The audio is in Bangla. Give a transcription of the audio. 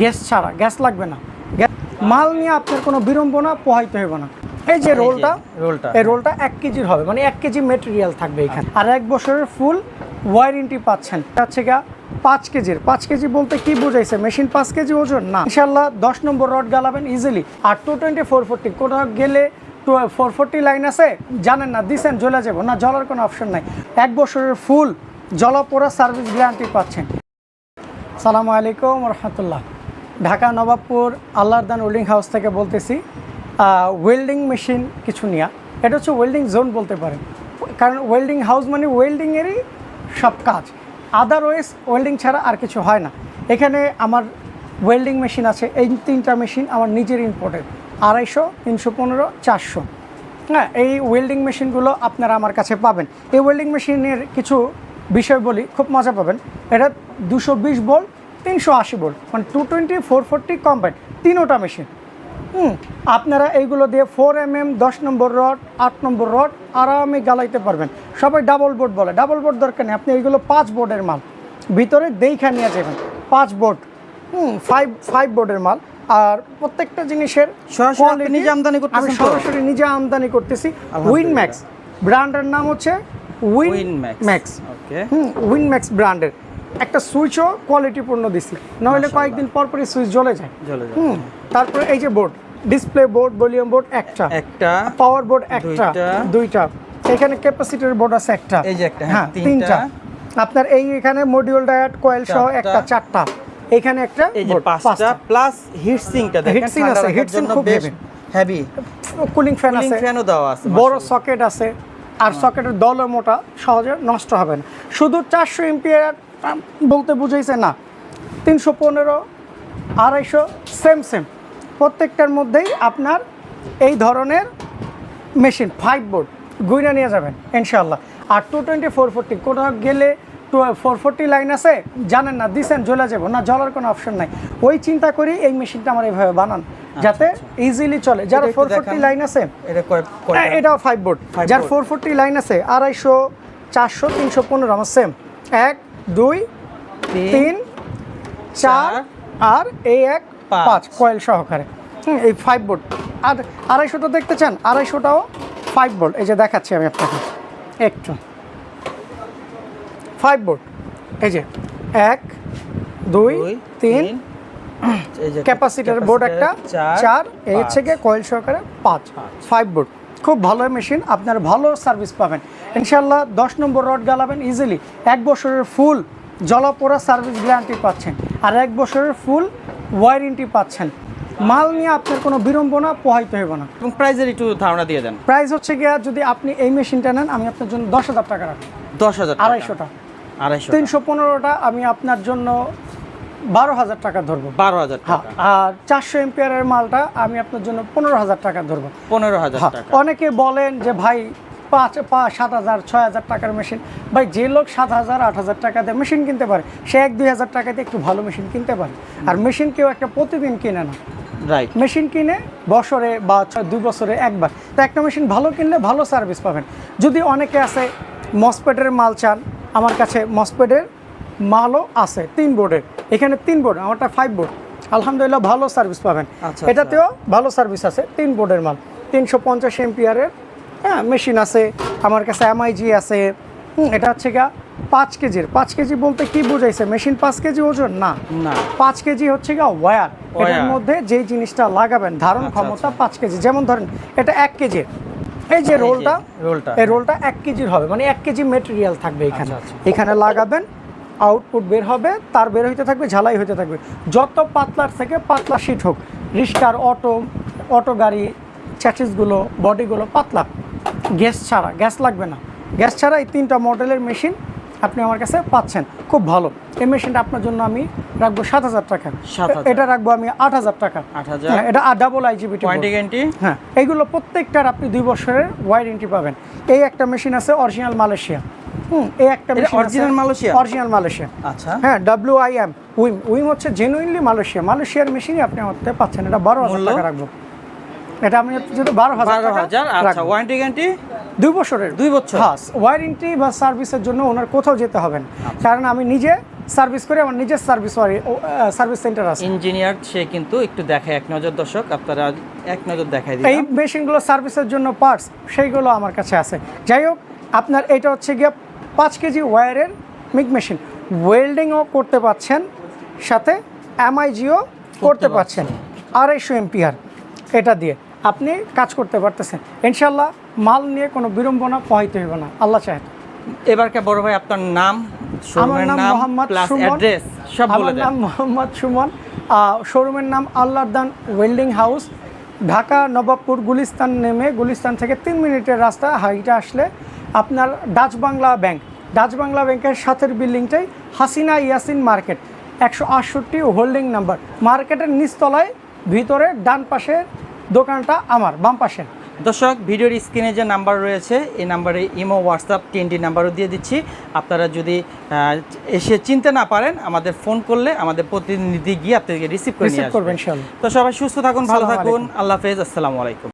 গ্যাস ছাড়া গ্যাস লাগবে না। মাল নিয়ে আপনার কোনো বিড়ম্বনা পোহাইতে হবে না। এই যে রোলটা রোলটা। এই রোলটা এক কেজির হবে মানে এক কেজি মেটেরিয়াল থাকবে এখানে। আর এক বছরের ফুল ওয়ারেন্টি পাচ্ছেন। হচ্ছে গা পাঁচ কেজির। পাঁচ কেজি বলতে কি বুঝাইছে? মেশিন পাঁচ কেজি ওজন? না। ইনশাল্লাহ দশ নম্বর রড গালাবেন ইজিলি আর টু টোয়েন্টি ফোর ফোরটি কোথাও গেলে টু ফোর ফোরটি লাইন আছে জানেন না দিছেন জ্বলে যাব। না জ্বলার কোনো অপশন নাই। এক বছরের ফুল জলাপোড়া সার্ভিস গ্যারান্টি পাচ্ছেন। সালামু আলাইকুম রহমতুল্লাহ। ঢাকা নবাবপুর আল্লাহদান ওয়েল্ডিং হাউস থেকে বলতেছি ওয়েল্ডিং মেশিন কিছু নেওয়া এটা হচ্ছে ওয়েল্ডিং জোন বলতে পারেন। কারণ ওয়েল্ডিং হাউস মানে ওয়েল্ডিংয়েরই সব কাজ। আদারওয়াইজ ওয়েল্ডিং ছাড়া আর কিছু হয় না। এখানে আমার ওয়েল্ডিং মেশিন আছে, এই তিনটা মেশিন আমার নিজের ইম্পোর্টেড আড়াইশো, তিনশো পনেরো, চারশো। হ্যাঁ এই ওয়েল্ডিং মেশিনগুলো আপনারা আমার কাছে পাবেন। এই ওয়েল্ডিং মেশিনের কিছু বিষয় বলি, খুব মজা পাবেন। এটা দুশো বিশ বোল্ট তিনশো আশি বোল্ট মানে two twenty four forty combine তিনোটা মেশিন হুম আপনারা এইগুলো দিয়ে ফোর এম এম দশ নম্বর রড আট নম্বর রড আরামে গালাইতে পারবেন। সবাই ডাবল বোর্ড বলে। ডাবল বোর্ড দরকার নেই আপনি এইগুলো পাঁচ বোর্ডের মাল। ভিতরে দেইখা নিয়ে যাবেন পাঁচ বোর্ড হুম ফাইভ ফাইভ বোর্ডের মাল। আর প্রত্যেকটা জিনিসের সরাসরি নিজে আমদানি করতে আমি সরাসরি নিজে আমদানি করতেছি। উইন ম্যাক্স ব্র্যান্ডের নাম হচ্ছে উইন। ম্যাক্স ওকে হুম উইন ম্যাক্স ব্র্যান্ডের একটা সুইচও কোয়ালিটিপূর্ণ দিছি। নাহলে কয়েকদিন পর পরই সুইচ জ্বলে যায়। জ্বলে যায়। হুম তারপরে এই যে board display board volume board একটা। একটা পাওয়ার বোর্ড একটা দুইটা। এখানে ক্যাপাসিটর বোর্ড আছে একটা। এই যে একটা, হ্যাঁ, হ্যাঁ তিনটা। আপনার এই এখানে মডিউল ডায়াট কয়েল সহ একটা চারটা। এখানে একটা এই যে পাঁচটা প্লাস হিট সিঙ্কটা দেখেন হিট sink আছে, heat sink খুব heavy। Heavy cooling fan cooling আছে। ফ্যানও দেওয়া আছে বড় সকেট আছে। আর সকেটের দল মোটা সহজে নষ্ট হবে না। শুধু চারশো এমপিয়ার বলতে বুঝাইছে না। তিনশো পনেরো আড়াইশো সেম সেম প্রত্যেকটার মধ্যেই আপনার এই ধরনের মেশিন ফাইভ বোর্ড গুইনা নিয়ে যাবেন ইনশাল্লাহ আর টু টোয়েন্টি ফোর ফোরটি কোথাও গেলে টু ফোর ফোরটি লাইন আছে জানেন না দিছেন জ্বলে যাব। না জ্বলার কোনো অপশন নাই। ওই চিন্তা করি এই মেশিনটা আমার এইভাবে বানান যাতে ইজিলি চলে। যার ফোর ফোরটি লাইন আছে? হ্যাঁ, এটাও ফাইভ বোর্ড যার ফোর ফোরটি লাইন আছে আড়াইশো চারশো তিনশো পনেরো আমার সেম এক দুই তিন চার আর এই এক পাঁচ। কয়েল সহকারে। হুম এই ফাইভ বোর্ড আর আড়াইশোটা দেখতে চান? আড়াইশোটাও ফাইভ বোর্ড এই যে দেখাচ্ছি আমি আপনাকে। একটু। ফাইভ বোর্ড এই যে এক দুই তিন। ক্যাপাসিটার বোর্ড একটা। চার। হচ্ছে গিয়ে কয়েল সহকারে পাঁচ। ফাইভ বোর্ড খুব ভালো মেশিন আপনার ভালো সার্ভিস পাবেন। ইনশাল্লাহ দশ নম্বর রড গালাবেন ইজিলি এক বছরের ফুল জলাপোড়া সার্ভিস গ্যারান্টি পাচ্ছেন আর এক বছরের ফুল ওয়ারেন্টি পাচ্ছেন। মাল নিয়ে আপনার কোনো বিড়ম্বনা পোহাইতে হবে না। এবং প্রাইজের একটু ধারণা দিয়ে দেন। প্রাইস হচ্ছে গিয়া যদি আপনি এই মেশিনটা নেন আমি আপনার জন্য দশ হাজার টাকা রাখব। দশ হাজার আড়াইশোটা। আড়াইশো তিনশো পনেরোটা আমি আপনার জন্য বারো হাজার টাকা ধরবো। বারো হাজার হ্যাঁ আর চারশো এমপিয়ারের মালটা আমি আপনার জন্য পনেরো হাজার টাকা ধরবো। পনেরো হাজার হ্যাঁ অনেকে বলেন যে ভাই পাঁচ পাঁচ সাত হাজার ছয় হাজার টাকার মেশিন। ভাই যে লোক সাত হাজার আট হাজার টাকা দিয়ে মেশিন কিনতে পারে সে এক দুই হাজার টাকাতে একটু ভালো মেশিন কিনতে পারে। আর মেশিন কেউ একটা প্রতিদিন কিনে না। রাইট মেশিন কিনে বছরে বা ছয় দুই বছরে একবার। তো একটা মেশিন ভালো কিনলে ভালো সার্ভিস পাবেন। যদি অনেকে আছে মসপেডের মাল চান আমার কাছে মসপেডের মালও আছে তিন বোর্ডের। এখানে তিন বোর্ড আমারটা ফাইভ বোর্ড আলহামদুলিল্লাহ ভালো সার্ভিস পাবেন। আচ্ছা, এটাতেও ভালো সার্ভিস আছে তিন বোর্ডের মাল। তিনশো পঞ্চাশ এমপিয়ারের হ্যাঁ মেশিন আছে আমার কাছে এমআইজি আছে। এটা হচ্ছে গা পাঁচ কেজির পাঁচ কেজি বলতে কি বুঝাইছে? মেশিন পাঁচ কেজি ওজন? না। না। পাঁচ কেজি হচ্ছে গা ওয়ার এটার মধ্যে যে জিনিসটা লাগাবেন ধারণ আচ্ছা, ক্ষমতা পাঁচ কেজি। যেমন ধরেন এটা এক কেজি এই যে রোলটা রোলটা, এই রোলটা এক কেজির হবে। মানে এক কেজি মেটেরিয়াল থাকবে এখানে। আচ্ছা, এখানে লাগাবেন আউটপুট বের হবে তার বের হইতে থাকবে ঝালাই হইতে থাকবে। যত পাতলার থেকে পাতলা শিট হোক রিস্কার অটো অটো গাড়ি চ্যাচিসগুলো বডিগুলো পাতলা। গ্যাস ছাড়া গ্যাস লাগবে না। গ্যাস ছাড়া এই তিনটা মডেলের মেশিন আপনি আমার কাছে পাচ্ছেন। খুব ভালো। এই মেশিনটা আপনার জন্য আমি রাখব সাত হাজার টাকা। এটা রাখব আমি আট হাজার টাকা। 8,000 হ্যাঁ, এটা ডাবল আইজিবিটি গ্যারান্টি হ্যাঁ এইগুলো প্রত্যেকটার আপনি দুই বছরের ওয়ারেন্টি পাবেন। এই একটা মেশিন আছে অরিজিনাল মালয়েশিয়া এই একটা original মালয়েশিয়া? অরিজিনাল মালয়েশিয়া আচ্ছা। হ্যাঁ W I M Wim Wim হচ্ছে জেনুইনলি মালয়েশিয়া মালয়েশিয়ার মেশিনই আপনি পাচ্ছেন এটা বারো হাজার? টাকা রাখব। এটা আমি যদি বারো হাজার আচ্ছা ওয়ারেন্টি গ্যারান্টি দুই বছরের। দুই বছর? হ্যাঁ ওয়ারেন্টি বা সার্ভিসের জন্য ওনার কোথাও যেতে হবে না। আচ্ছা। কারণ আমি নিজে সার্ভিস করে আমার নিজের সার্ভিস সার্ভিস সেন্টার আছে। ইঞ্জিনিয়ার সে কিন্তু একটু দেখে এক নজর দর্শক আপনারা এক নজর দেখাই এই মেশিনগুলো সার্ভিসের জন্য পার্টস সেইগুলো আমার কাছে আছে। যাই হোক আপনার এটা হচ্ছে গিয়ে পাঁচ কেজি ওয়্যারের মিক মেশিন। ওয়েল্ডিংও করতে পাচ্ছেন সাথে এমআইজিও করতে পাচ্ছেন। আড়াইশো এমপিআর এটা দিয়ে আপনি কাজ করতে পারতেছেন। ইনশাল্লাহ মাল নিয়ে কোনো বিড়ম্বনা পোহাইতে হইবে না। আল্লাহ চাহে। এবারকে বড় ভাই আপনার নাম আমার নাম মোহাম্মদ সুমন। আমার নাম মোহাম্মদ সুমন। শোরুমের নাম আল্লাহদান ওয়েল্ডিং হাউস। ঢাকা নবাবপুর গুলিস্তান নেমে গুলিস্তান থেকে তিন মিনিটের রাস্তা হাইটা আসলে আপনার Dutch Bangla bank. Dutch Bangla ব্যাংকের সাথের বিল্ডিংটাই হাসিনা ইয়াসিন মার্কেট। একশো আটষট্টি হোল্ডিং নাম্বার। মার্কেটের নিচতলায় ভিতরে ডান পাশে দোকানটা আমার বাম পাশে। দর্শক ভিডিওর স্ক্রিনে যে নাম্বার রয়েছে এই নাম্বারে ইমো হোয়াটসঅ্যাপ টিএনটি নাম্বারও দিয়ে দিচ্ছি। আপনারা যদি এসে চিনতে না পারেন আমাদের ফোন করলে আমাদের প্রতিনিধি গিয়ে আপনাদেরকে রিসিভ করে নিয়ে রিসিভ করবেন তো সবাই সুস্থ থাকুন ভালো থাকুন। আল্লাহ হাফেজ আসসালামু আলাইকুম।